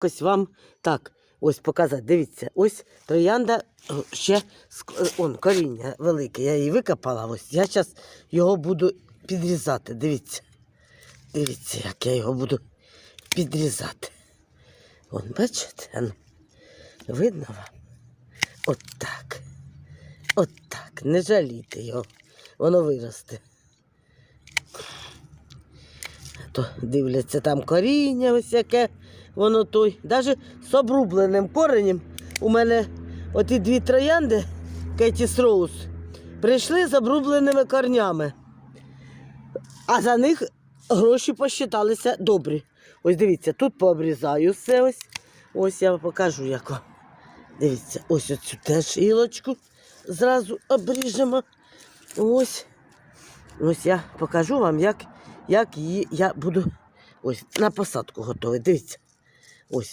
Ось вам так, ось показати. Дивіться, ось троянда о, ще е, он, коріння велике. Я її викопала. Ось я зараз його буду підрізати. Дивіться. Дивіться, як я його буду підрізати. Вон, бачите? Ану, видно вам? От так. От так. Не жалійте його. Воно виросте. А То дивляться там коріння ось яке воно той. Навіть з обрубленим коренем у мене оті дві троянди Кетіс Роуз прийшли з обрубленими корнями. А за них гроші посчиталися добрі. Ось дивіться, тут пообрізаю все ось. Ось я вам покажу, як. Дивіться, ось оцю теж гілочку зразу обріжемо. Ось. Ось я покажу вам, як, як її я буду ось на посадку готовий. Дивіться. Ось.